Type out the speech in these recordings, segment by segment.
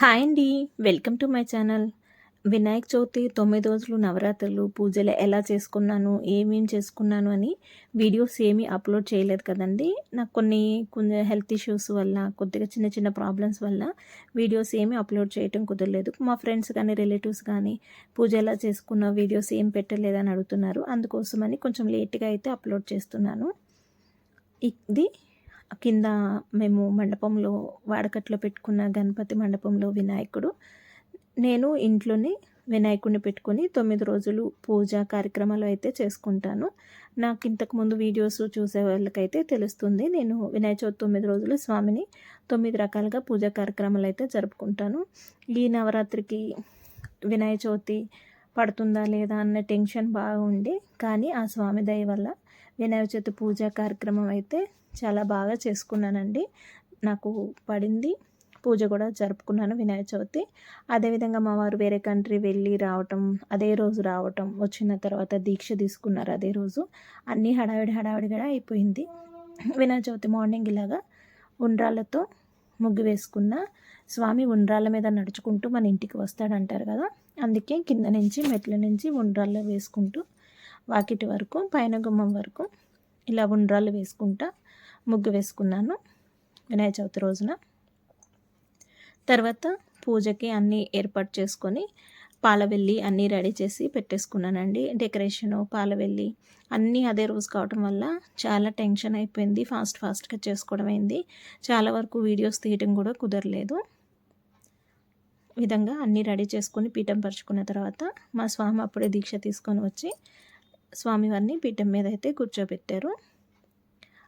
Hi అండి. Welcome to my channel. Vinayaka Chavithi తొమ్మిది రోజులు నవరాత్రులు పూజలు ఎలా చేసుకున్నాను ఏమేం చేసుకున్నాను అని వీడియోస్ ఏమీ అప్లోడ్ చేయలేదు కదండి. నాకు కొన్ని కొంచెం హెల్త్ ఇష్యూస్ వల్ల కొద్దిగా చిన్న చిన్న ప్రాబ్లమ్స్ వల్ల వీడియోస్ ఏమీ అప్లోడ్ చేయటం కుదరలేదు. మా ఫ్రెండ్స్ కానీ రిలేటివ్స్ కానీ పూజ ఎలా చేసుకున్న వీడియోస్ ఏం పెట్టలేదని అడుగుతున్నారు. అందుకోసమని కొంచెం లేట్గా అయితే అప్లోడ్ చేస్తున్నాను. ఇది కింద మేము మండపంలో వాడకట్లో పెట్టుకున్న గణపతి మండపంలో వినాయకుడు. నేను ఇంట్లోనే వినాయకుడిని పెట్టుకొని తొమ్మిది రోజులు పూజ కార్యక్రమాలు అయితే చేసుకుంటాను. నాకు ఇంతకుముందు వీడియోస్ చూసే వాళ్ళకైతే తెలుస్తుంది. నేను వినాయక చవితి తొమ్మిది రోజులు స్వామిని తొమ్మిది రకాలుగా పూజా కార్యక్రమాలు అయితే జరుపుకుంటాను. ఈ నవరాత్రికి వినాయక చవితి పడుతుందా లేదా అన్న టెన్షన్ బాగుంది కానీ ఆ స్వామి దయ వల్ల వినాయక చవితి పూజా కార్యక్రమం అయితే చాలా బాగా చేసుకున్నానండి. నాకు పడింది. పూజ కూడా జరుపుకున్నాను వినాయక చవితి. అదేవిధంగా మా వారు వేరే కంట్రీ వెళ్ళి రావటం అదే రోజు రావటం వచ్చిన తర్వాత దీక్ష తీసుకున్నారు అదే రోజు. అన్నీ హడావిడి హడావిడిగా అయిపోయింది. వినాయక చవితి మార్నింగ్ ఇలాగా ఉండ్రాళ్ళతో ముగ్గు వేసుకున్న స్వామి ఉండ్రాళ్ళ మీద నడుచుకుంటూ మన ఇంటికి వస్తాడంటారు కదా! అందుకే కింద నుంచి మెట్ల నుంచి ఉండ్రాళ్ళు వేసుకుంటూ వాకిటి వరకు పైన గుమ్మం వరకు ఇలా ఉండ్రాళ్ళు వేసుకుంటా ముగ్గు వేసుకున్నాను వినాయక చవితి రోజున. తర్వాత పూజకి అన్నీ ఏర్పాటు చేసుకొని పాలవెల్లి అన్నీ రెడీ చేసి పెట్టేసుకున్నానండి. డెకరేషన్ పాలవెల్లి అన్నీ అదే రోజు కావటం వల్ల చాలా టెన్షన్ అయిపోయింది. ఫాస్ట్ ఫాస్ట్గా చేసుకోవడం అయింది. చాలా వరకు వీడియోస్ తీయటం కూడా కుదరలేదు. విధంగా అన్నీ రెడీ చేసుకొని పీఠం పరుచుకున్న తర్వాత మా స్వామి అప్పుడే దీక్ష తీసుకొని వచ్చి స్వామివారిని పీఠం మీద అయితే కూర్చోబెట్టారు.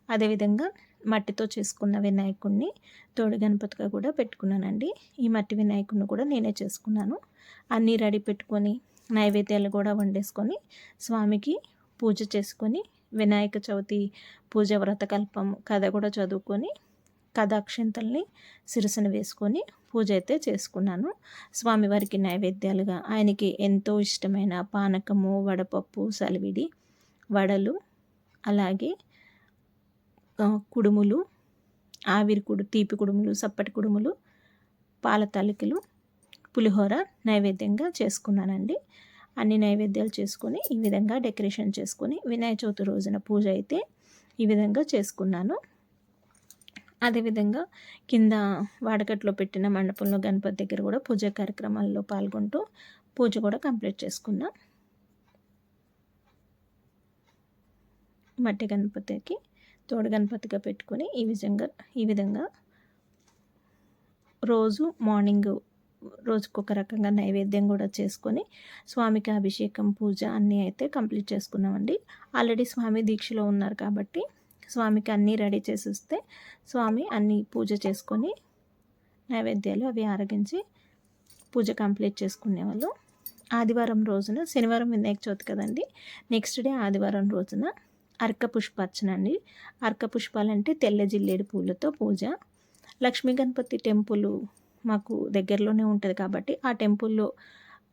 అదేవిధంగా మట్టితో చేసుకున్న వినాయకుడిని తోడు గణపతిగా కూడా పెట్టుకున్నానండి. ఈ మట్టి వినాయకుడిని కూడా నేనే చేసుకున్నాను. అన్నీ రెడీ పెట్టుకొని నైవేద్యాలు కూడా వండేసుకొని స్వామికి పూజ చేసుకొని వినాయక చవితి పూజ వ్రతకల్పం కథ కూడా చదువుకొని కథ అక్షింతల్ని సిరసన వేసుకొని పూజ అయితే చేసుకున్నాను. స్వామివారికి నైవేద్యాలుగా ఆయనకి ఎంతో ఇష్టమైన పానకము వడపప్పు సలివిడి వడలు అలాగే కుడుములు ఆవిరి కుడు తీపి కుడుములు సప్పటి కుడుములు పాల తలికలు పులిహోర నైవేద్యంగా చేసుకున్నానండి. అన్ని నైవేద్యాలు చేసుకొని ఈ విధంగా డెకరేషన్ చేసుకొని వినాయక చవితి రోజున పూజ అయితే ఈ విధంగా చేసుకున్నాను. అదేవిధంగా కింద వాడకట్లో పెట్టిన మండపంలో గణపతి దగ్గర కూడా పూజా కార్యక్రమాల్లో పాల్గొంటూ పూజ కూడా కంప్లీట్ చేసుకున్నా. మట్టి గణపతికి తోడు గణపతిగా పెట్టుకొని ఈ విధంగా ఈ విధంగా రోజు మార్నింగ్ రోజుకొక రకంగా నైవేద్యం కూడా చేసుకొని స్వామికి అభిషేకం పూజ అన్నీ అయితే కంప్లీట్ చేసుకున్నామండి. ఆల్రెడీ స్వామి దీక్షలో ఉన్నారు కాబట్టి స్వామికి అన్నీ రెడీ చేసిస్తే స్వామి అన్నీ పూజ చేసుకొని నైవేద్యాలు అవి ఆరగించి పూజ కంప్లీట్ చేసుకునేవాళ్ళు. ఆదివారం రోజున శనివారం వినాయక చవితి కదండి నెక్స్ట్ డే ఆదివారం రోజున అర్క పుష్పార్చన అండి అర్క పుష్పాలంటే తెల్ల జిల్లేడు పూలతో పూజ. లక్ష్మీ గణపతి టెంపుల్ మాకు దగ్గరలోనే ఉంటుంది కాబట్టి ఆ టెంపుల్లో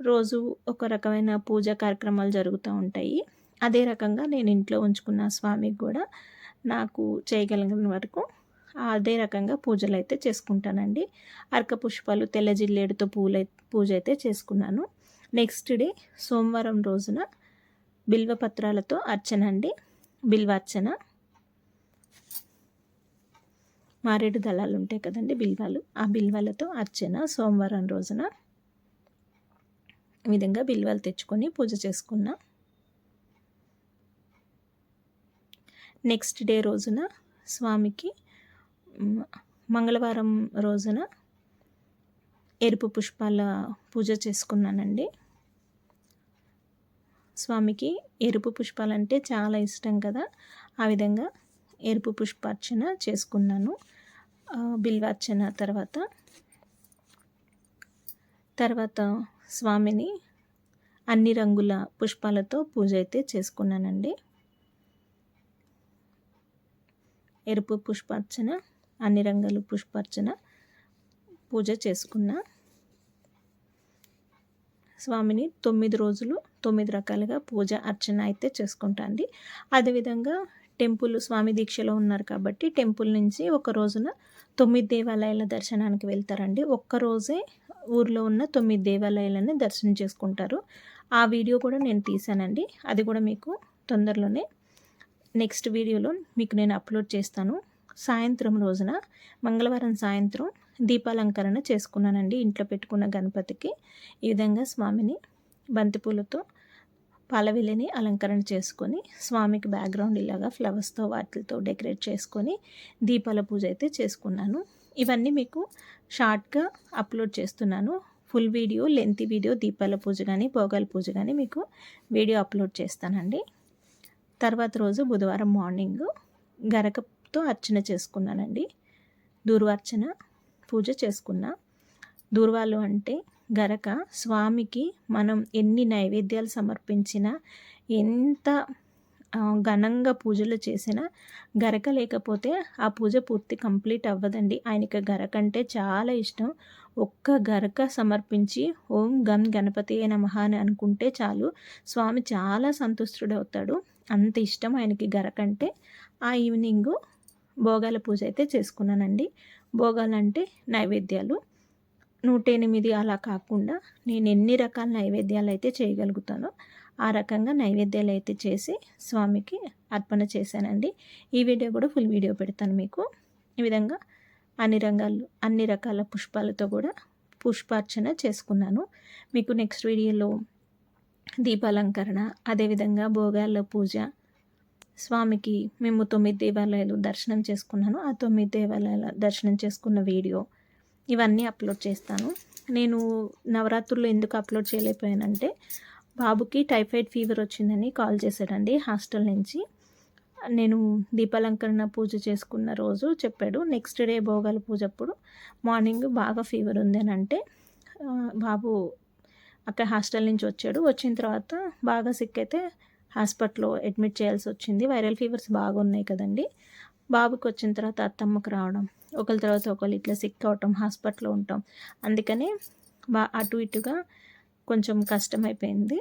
రోజు ఒక రకమైన పూజా కార్యక్రమాలు జరుగుతూ ఉంటాయి. అదే రకంగా నేను ఇంట్లో ఉంచుకున్న స్వామికి కూడా నాకు చేయగలిగిన వరకు అదే రకంగా పూజలు అయితే చేసుకుంటానండి. అర్క పుష్పాలు తెల్ల జిల్లేడుతో పూల పూజ అయితే చేసుకున్నాను. నెక్స్ట్ డే సోమవారం రోజున బిల్వపత్రాలతో అర్చన అండి బిల్వార్చన. మారేడు దళాలు ఉంటాయి కదండి బిల్వాలు. ఆ బిల్వాలతో అర్చన సోమవారం రోజున. ఈ విధంగా బిల్వాలు తెచ్చుకొని పూజ చేసుకున్నా. నెక్స్ట్ డే రోజున స్వామికి మంగళవారం రోజున ఎరుపు పుష్పాల పూజ చేసుకున్నానండి. స్వామికి ఎరుపు పుష్పాలంటే చాలా ఇష్టం కదా. ఆ విధంగా ఎరుపు పుష్పార్చన చేసుకున్నాను. బిల్వార్చన తర్వాత. తర్వాత స్వామిని అన్ని రంగుల పుష్పాలతో పూజ అయితే చేసుకున్నానండి. ఎరుపు పుష్పార్చన అన్ని రంగుల పుష్పార్చన పూజ చేసుకున్నా. స్వామిని తొమ్మిది రోజులు తొమ్మిది రకాలుగా పూజ అర్చన అయితే చేసుకుంటా అండి అదేవిధంగా టెంపుల్ స్వామి దీక్షలో ఉన్నారు కాబట్టి టెంపుల్ నుంచి ఒక రోజున తొమ్మిది దేవాలయాల దర్శనానికి వెళ్తారండి. ఒక్కరోజే ఊర్లో ఉన్న తొమ్మిది దేవాలయాలని దర్శనం చేసుకుంటారు. ఆ వీడియో కూడా నేను తీశానండి. అది కూడా మీకు తొందరలోనే నెక్స్ట్ వీడియోలో మీకు నేను అప్లోడ్ చేస్తాను. సాయంత్రం రోజున మంగళవారం సాయంత్రం దీపాలంకరణ చేసుకున్నానండి ఇంట్లో పెట్టుకున్న గణపతికి. ఈ విధంగా స్వామిని బంతిపూలతో పాలవెల్లిని అలంకరణ చేసుకొని స్వామికి బ్యాక్గ్రౌండ్ ఇలాగా ఫ్లవర్స్తో వాటితో డెకరేట్ చేసుకొని దీపాల పూజ అయితే చేసుకున్నాను. ఇవన్నీ మీకు షార్ట్గా అప్లోడ్ చేస్తున్నాను. ఫుల్ వీడియో లెంత్ వీడియో దీపాల పూజ కానీ భోగాల పూజ కానీ మీకు వీడియో అప్లోడ్ చేస్తానండి. తర్వాత రోజు బుధవారం మార్నింగ్ గరకతో అర్చన చేసుకున్నానండి. దూర్వార్చన పూజ చేసుకున్నా. దూర్వాలు అంటే గరక స్వామికి మనం ఎన్ని నైవేద్యాలు సమర్పించినా ఎంత ఘనంగా పూజలు చేసినా గరక లేకపోతే ఆ పూజ పూర్తి కంప్లీట్ అవ్వదండి. ఆయనకి గరక అంటే చాలా ఇష్టం. ఒక్క గరక సమర్పించి ఓం గం గణపతి నమః అని అనుకుంటే చాలు. స్వామి చాలా సంతుష్టుడవుతాడు. అంత ఇష్టం ఆయనకి గరక అంటే ఆ ఈవినింగ్ భోగాల పూజ అయితే చేసుకున్నానండి. భోగాలు అంటే నైవేద్యాలు. నూట ఎనిమిది అలా కాకుండా నేను ఎన్ని రకాల నైవేద్యాలు అయితే చేయగలుగుతానో ఆ రకంగా నైవేద్యాలు అయితే చేసి స్వామికి అర్పణ చేశానండి. ఈ వీడియో కూడా ఫుల్ వీడియో పెడతాను మీకు. ఈ విధంగా అన్ని రంగాలు అన్ని రకాల పుష్పాలతో కూడా పుష్పార్చన చేసుకున్నాను. మీకు నెక్స్ట్ వీడియోలో దీపాలంకరణ అదేవిధంగా భోగాల పూజ స్వామికి మేము తొమ్మిది దేవాలయాలు దర్శనం చేసుకున్నాను. ఆ తొమ్మిది దేవాలయాల దర్శనం చేసుకున్న వీడియో ఇవన్నీ అప్లోడ్ చేస్తాను. నేను నవరాత్రులు ఎందుకు అప్లోడ్ చేయలేకపోయానంటే బాబుకి టైఫాయిడ్ ఫీవర్ వచ్చిందని కాల్ చేశాడండి హాస్టల్ నుంచి. నేను దీపాలంకరణ పూజ చేసుకున్న రోజు చెప్పాడు నెక్స్ట్ డే భోగాల పూజ అప్పుడు మార్నింగ్ బాగా ఫీవర్ ఉంది అని అంటే బాబు అక్కడ హాస్టల్ నుంచి వచ్చాడు. వచ్చిన తర్వాత బాగా సిక్ అయితే హాస్పిటల్లో అడ్మిట్ చేయాల్సి వచ్చింది. వైరల్ ఫీవర్స్ బాగా ఉన్నాయి కదండి. బాబుకి వచ్చిన తర్వాత అత్తమ్మకు రావడం ఒకరి తర్వాత ఒకరు ఇట్లా సిక్ అవటం హాస్పిటల్లో ఉంటాం. అందుకనే బా అటు ఇటుగా కొంచెం కష్టమైపోయింది.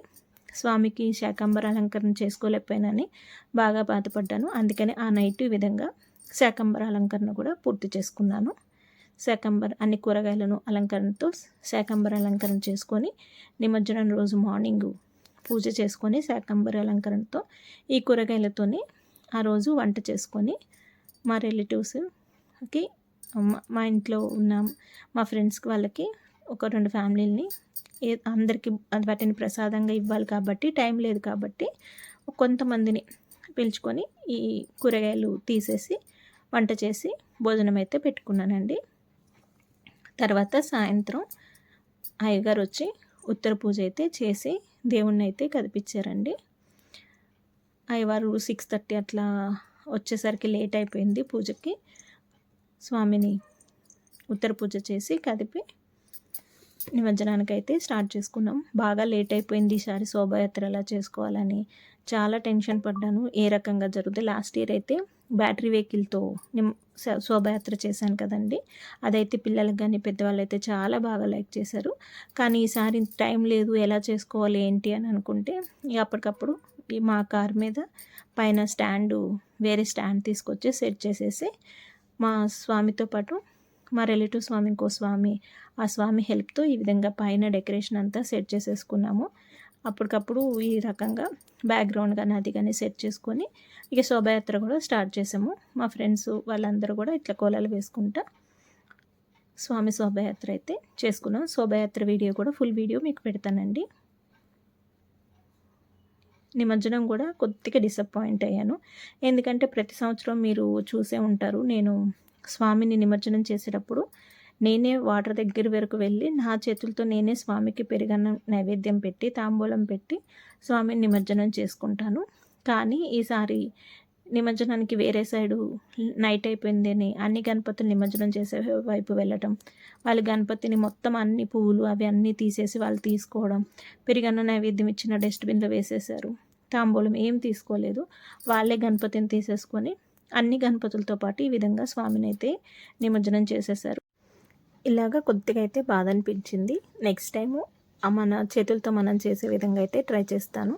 స్వామికి శాకంబర అలంకరణ చేసుకోలేకపోయినని బాగా బాధపడ్డాను. అందుకని ఆ నైట్ ఈ విధంగా శాకంబర అలంకరణ కూడా పూర్తి చేసుకున్నాను. శాకంబర అన్ని కూరగాయలను అలంకరణతో శాకంబర అలంకరణ చేసుకొని నిమజ్జనం రోజు మార్నింగ్ పూజ చేసుకొని శాకంబర అలంకరణతో ఈ కూరగాయలతోనే ఆ రోజు వంట చేసుకొని మా రిలేటివ్స్కి మా ఇంట్లో ఉన్న మా ఫ్రెండ్స్కి వాళ్ళకి ఒక రెండు ఫ్యామిలీని ఏ అందరికీ వాటిని ప్రసాదంగా ఇవ్వాలి కాబట్టి టైం లేదు కాబట్టి కొంతమందిని పిలుచుకొని ఈ కూరగాయలు తీసేసి వంట చేసి భోజనం అయితే పెట్టుకున్నానండి. తర్వాత సాయంత్రం అయ్యగారు వచ్చి ఉత్తర పూజ అయితే చేసి దేవుణ్ణి అయితే కదిపించారండి. అయ్యవారు సిక్స్ థర్టీ అట్లా వచ్చేసరికి లేట్ అయిపోయింది పూజకి. స్వామిని ఉత్తర పూజ చేసి కదిపి నిమజ్జనానికి అయితే స్టార్ట్ చేసుకున్నాం. బాగా లేట్ అయిపోయింది ఈసారి శోభయాత్ర ఎలా చేసుకోవాలని. చాలా టెన్షన్ పడ్డాను. ఏ రకంగా జరుగుతుంది లాస్ట్ ఇయర్ అయితే బ్యాటరీ వెహికల్తో నిమ్ శోభయాత్ర చేశాను కదండి. అదైతే పిల్లలకు కానీ పెద్దవాళ్ళు అయితే చాలా బాగా లైక్ చేశారు. కానీ ఈసారి టైం లేదు. ఎలా చేసుకోవాలి ఏంటి అని అనుకుంటే అప్పటికప్పుడు మా కార్ మీద పైన స్టాండు వేరే స్టాండ్ తీసుకొచ్చి సెట్ చేసేసి మా స్వామితో పాటు మా రిలేటివ్ స్వామి ఇంకో స్వామి ఆ స్వామి హెల్ప్తో ఈ విధంగా పైన డెకరేషన్ అంతా సెట్ చేసేసుకున్నాము. అప్పటికప్పుడు ఈ రకంగా బ్యాక్గ్రౌండ్ కానీ అది కానీ సెట్ చేసుకొని ఇక శోభయాత్ర కూడా స్టార్ట్ చేసాము. మా ఫ్రెండ్స్ వాళ్ళందరూ కూడా ఇట్లా కోలాలు వేసుకుంటా స్వామి శోభయాత్ర అయితే చేసుకున్నాం. శోభయాత్ర వీడియో కూడా ఫుల్ వీడియో మీకు పెడతానండి. నిమజ్జనం కూడా కొద్దిగా డిసప్పాయింట్ అయ్యాను. ఎందుకంటే ప్రతి సంవత్సరం మీరు చూసే ఉంటారు నేను స్వామిని నిమజ్జనం చేసేటప్పుడు నేనే వాటర్ దగ్గర వరకు వెళ్ళి నా చేతులతో నేనే స్వామికి పెరిగన్న నైవేద్యం పెట్టి తాంబూలం పెట్టి స్వామిని నిమజ్జనం చేసుకుంటాను. కానీ ఈసారి నిమజ్జనానికి వేరే సైడు నైట్ అయిపోయింది అని అన్ని గణపతులు నిమజ్జనం చేసే వైపు వెళ్ళటం. వాళ్ళు గణపతిని మొత్తం అన్ని పువ్వులు అవి అన్నీ తీసేసి వాళ్ళు తీసుకోవడం. పెరిగన్న నైవేద్యం ఇచ్చిన డస్ట్బిన్లో వేసేసారు తాంబూలం ఏం తీసుకోలేదు. వాళ్ళే గణపతిని తీసేసుకొని అన్ని గణపతులతో పాటు ఈ విధంగా స్వామిని అయితే నిమజ్జనం చేసేసారు ఇలాగా కొద్దిగా అయితే బాధ అనిపించింది. నెక్స్ట్ టైము మన చేతులతో మనం చేసే విధంగా అయితే ట్రై చేస్తాను.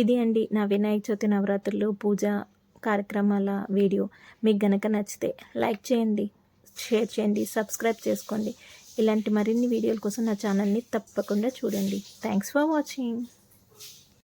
ఇది అండి నా వినాయక చవితి నవరాత్రులు పూజ కార్యక్రమాల వీడియో మీకు గనక నచ్చితే లైక్ చేయండి షేర్ చేయండి సబ్స్క్రైబ్ చేసుకోండి. ఇలాంటి మరిన్ని వీడియోల కోసం నా ఛానల్ని తప్పకుండా చూడండి. Thanks for watching